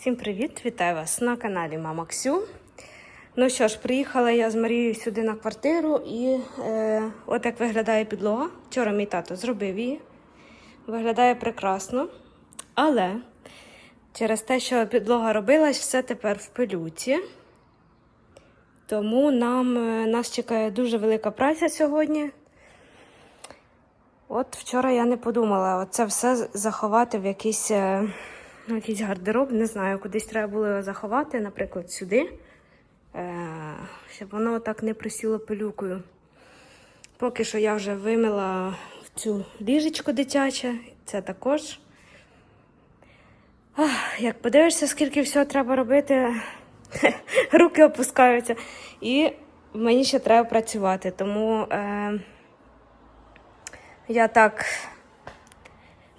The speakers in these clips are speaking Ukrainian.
Всім привіт! Вітаю вас на каналі Мама Ксю. Ну що ж, приїхала я з Марією сюди на квартиру і е, от як виглядає підлога. Вчора мій тато зробив її. Виглядає прекрасно. Але через те, що підлога робилась, все тепер в пилюці. Тому нам, е, нас чекає дуже велика праця сьогодні. От вчора я не подумала оце все заховати в якийсь, е, якийсь гардероб. Не знаю, кудись треба було його заховати, наприклад, сюди, е, щоб воно так не присіло пилюкою. Поки що я вже вимила цю ліжечко дитяче, це також. Ах, як подивишся, скільки всього треба робити, руки опускаються. І мені ще треба працювати, тому. Е, я так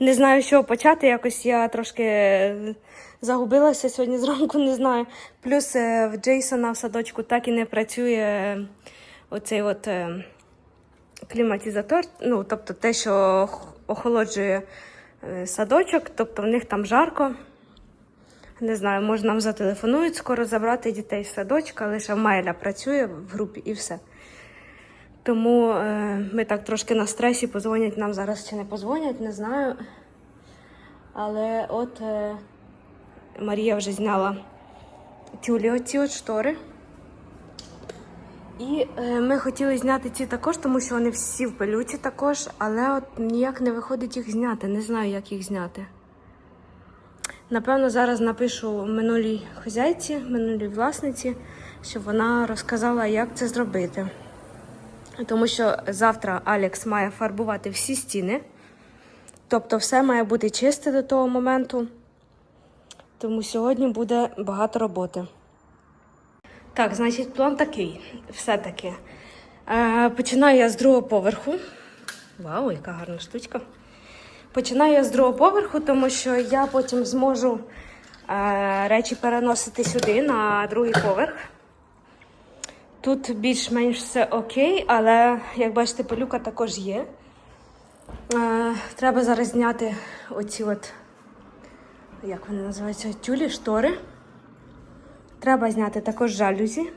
не знаю, з чого почати. Якось я трошки загубилася сьогодні зранку, не знаю. Плюс е, в Джейсона в садочку так і не працює оцей от е, кліматизатор, ну, тобто те, що охолоджує е, садочок, тобто в них там жарко. Не знаю, може нам зателефонують скоро забрати дітей з садочка, лише Майля працює в групі і все. Тому е, ми так трошки на стресі, позвонять нам зараз чи не позвонять, не знаю. Але от е, Марія вже зняла тюлі оці от штори. І е, ми хотіли зняти ці також, тому що вони всі в пилюці також, але от ніяк не виходить їх зняти. Не знаю, як їх зняти. Напевно, зараз напишу минулій хазяйці, минулій власниці, щоб вона розказала, як це зробити. Тому що завтра Алекс має фарбувати всі стіни. Тобто все має бути чисте до того моменту. Тому сьогодні буде багато роботи. Так, значить, план такий. Все-таки. Е, починаю я з другого поверху. Вау, яка гарна штучка. Починаю я з другого поверху, тому що я потім зможу е, речі переносити сюди на другий поверх. Тут більш-менш все окей, але як бачите, пилюка також є. Е, треба зараз зняти оці от, як вони називаються, тюлі, штори. Треба зняти також жалюзі.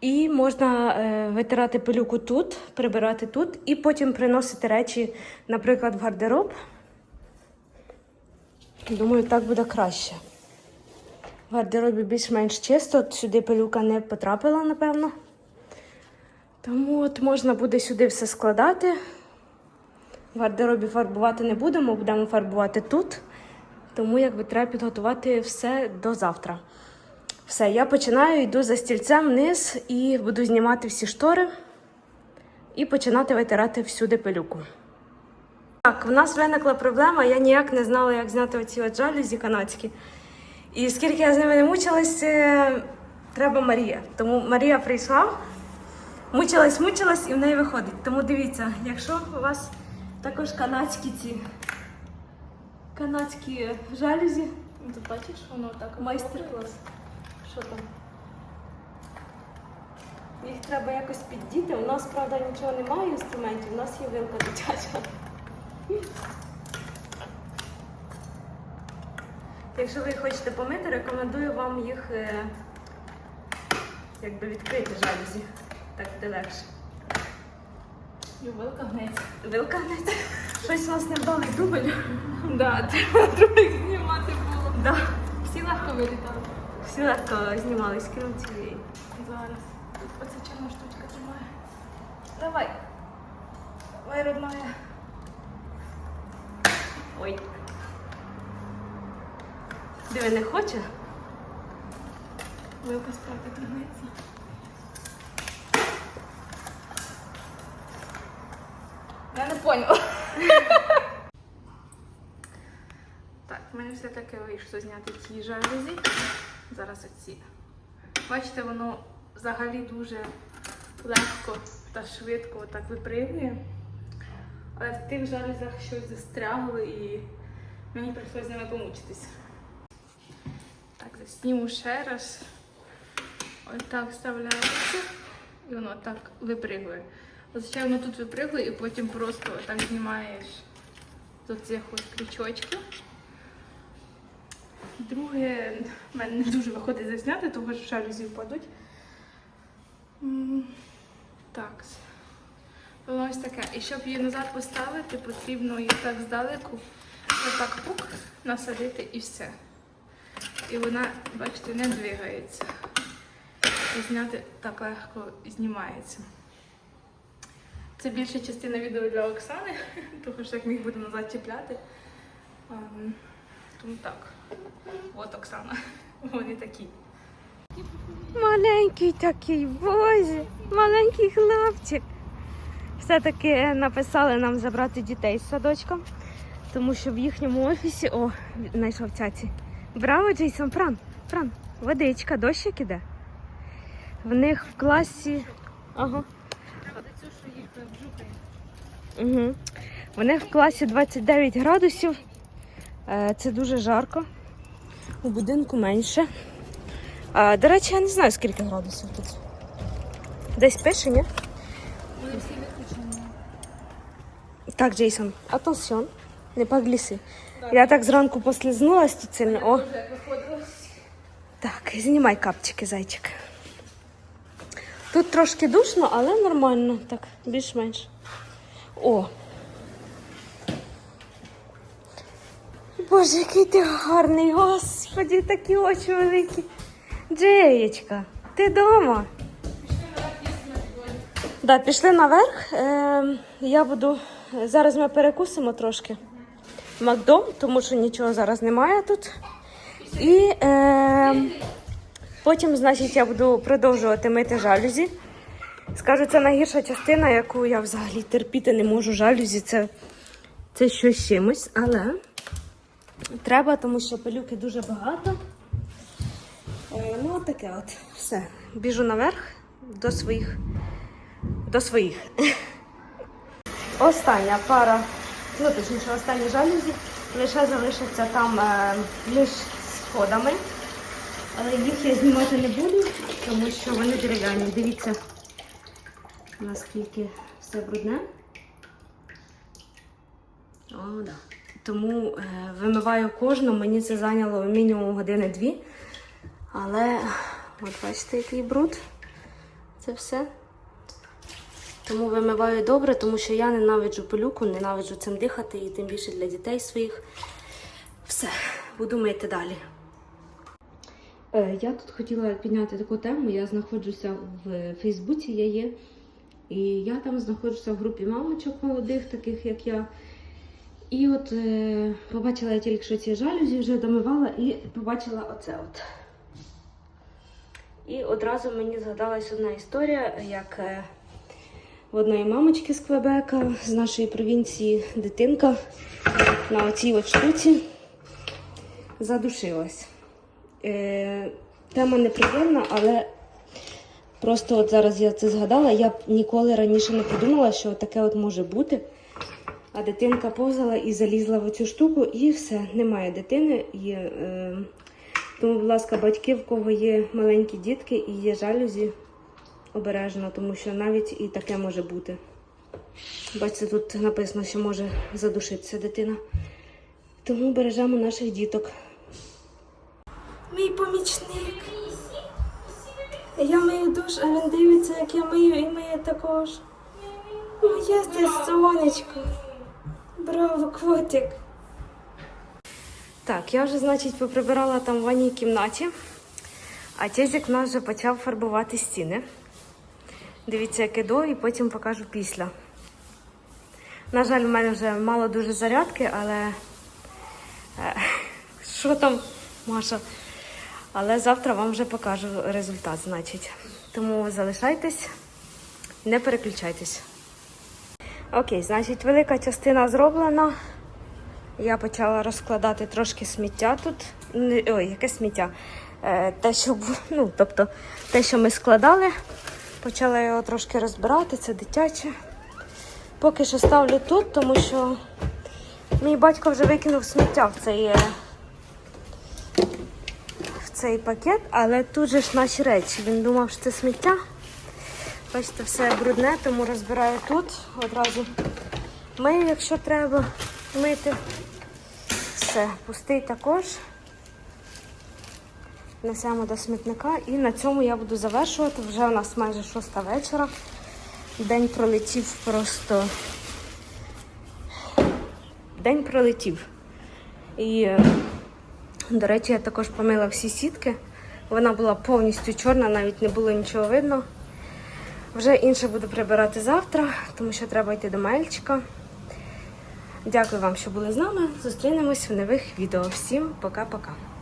І можна е, витирати пилюку тут, прибирати тут, і потім приносити речі, наприклад, в гардероб. Думаю, так буде краще. В гардеробі більш-менш чисто, сюди пилюка не потрапила, напевно. Тому от можна буде сюди все складати. В гардеробі фарбувати не будемо, будемо фарбувати тут. Тому якби треба підготувати все до завтра. Все, я починаю, йду за стільцем вниз і буду знімати всі штори і починати витирати всюди пилюку. Так, в нас виникла проблема, я ніяк не знала, як зняти оці от жалюзі канадські. І скільки я з ними не мучилась, е, треба Марія. Тому Марія прийшла, мучилась, мучилась і в неї виходить. Тому дивіться, якщо у вас також канадські ці канадські жалюзі, Ну, Ти бачиш, воно так. майстер-клас. Що там? Їх треба якось піддіти. У нас, правда, нічого немає інструментів, у нас є вилка дитяча. Якщо ви хочете помити, рекомендую вам їх е, якби відкрити жалюзі. Так буде легше. І вилка гнеться. Вилка гнеться. Щось у нас невдалий дубль. Да, треба других знімати було. Да. Всі легко вилітали. Всі легко знімались, крім цієї. Зараз. Оця чорна штучка тримає. Давай. Ой, родная. Ой. Диви, не хоче? Вилка справді гнеться. Я не поняла. Так, в мене все-таки вийшло зняти ті жалюзі. Зараз оці. Бачите, воно взагалі дуже легко та швидко так випригує. Але в тих жалюзях щось застрягло і мені прийшлося з ними помучитись. Так, засніму ще раз. Ось так вставляється. І воно так випригує. Зазвичай воно тут випригує і потім просто так знімаєш з оцих ось крючочків. Друге, в мене не дуже виходить засняти, тому що жалюзі впадуть. Так. Воно ось таке. І щоб її назад поставити, потрібно її так здалеку, отак пук, насадити і все. І вона, бачите, не двигається. І зняти так легко знімається. Це більша частина відео для Оксани, тому що як міг буде назад чіпляти. Ем, Тому так. От Оксана. Вони такі. Маленький такий, боже, маленький хлопчик. Все-таки написали нам забрати дітей з садочка, тому що в їхньому офісі. О, знайшов цяці. Браво, Джейсон, пран, пран, водичка, дощик іде. В них в класі. Ага. Угу. В них в класі 29 градусів. Е, Це дуже жарко. У будинку менше. А, до речі, я не знаю, скільки градусів тут. Десь пише, ні? Вони всі виключені. Так, Джейсон, атенсіон, не погліси. Я так зранку послизнулась тут сильно. О, так, знімай капчики, зайчик. Тут трошки душно, але нормально, так, більш-менш. О. Боже, який ти гарний, господі, такі очі великі. Джеєчка, ти вдома? Да, пішли наверх. Е, я буду. Зараз ми перекусимо трошки Макдом, тому що нічого зараз немає тут. І е, потім, значить, я буду продовжувати мити жалюзі. Скажу, це найгірша частина, яку я взагалі терпіти не можу. Жалюзі це, це щось чимось, але треба, тому що пилюки дуже багато. Е, ну, от таке от. Все. Біжу наверх до своїх. До своїх. Остання пара, ну точніше, останні жалюзі лише залишаться там е, між сходами. Але їх я знімати не буду, тому що вони дерев'яні. Дивіться, наскільки все брудне. О, да. Тому е, вимиваю кожну, мені це зайняло мінімум години-дві. Але от бачите, який бруд. Це все. Тому вимиваю добре, тому що я ненавиджу пилюку, ненавиджу цим дихати і тим більше для дітей своїх. Все, буду мити далі. Е, Я тут хотіла підняти таку тему. Я знаходжуся в Фейсбуці, я є. І я там знаходжуся в групі мамочок молодих, таких як я. І от е, побачила я тільки що ці жалюзі, вже домивала і побачила оце от. І одразу мені згадалась одна історія, як е, в одної мамочки з Квебека, з нашої провінції, дитинка на оцій от штуці задушилась. Е, тема неприємна, але просто от зараз я це згадала. Я б ніколи раніше не подумала, що таке от може бути. А дитинка повзала і залізла в оцю штуку, і все, немає дитини. І, е, тому, будь ласка, батьки, в кого є маленькі дітки і є жалюзі, обережно, тому що навіть і таке може бути. Бачите, тут написано, що може задушитися дитина. Тому бережемо наших діток. Мій помічник. Я мию душ, а він дивиться, як я мию і миє також. Моє ти сонечко. Браво, котик. Так, я вже, значить, поприбирала там в ванній кімнаті, а Тезік в нас вже почав фарбувати стіни. Дивіться, яке до, і потім покажу після. На жаль, в мене вже мало дуже зарядки, але е, що там, Маша? Але завтра вам вже покажу результат, значить. Тому залишайтесь, не переключайтесь. Окей, значить, велика частина зроблена. Я почала розкладати трошки сміття тут. Ой, яке сміття? Е, те, що ну, тобто, те, що ми складали, почала його трошки розбирати, це дитяче. Поки що ставлю тут, тому що мій батько вже викинув сміття в цей, е, в цей пакет, але тут же ж наші речі. Він думав, що це сміття. Бачите, все брудне, тому розбираю тут. Одразу мию, якщо треба мити. Все, пустий також. Несемо до смітника. І на цьому я буду завершувати. Вже у нас майже шоста вечора. День пролетів просто. День пролетів. І, до речі, я також помила всі сітки. Вона була повністю чорна, навіть не було нічого видно. Вже інше буду прибирати завтра, тому що треба йти до мальчика. Дякую вам, що були з нами. Зустрінемось в нових відео. Всім пока-пока.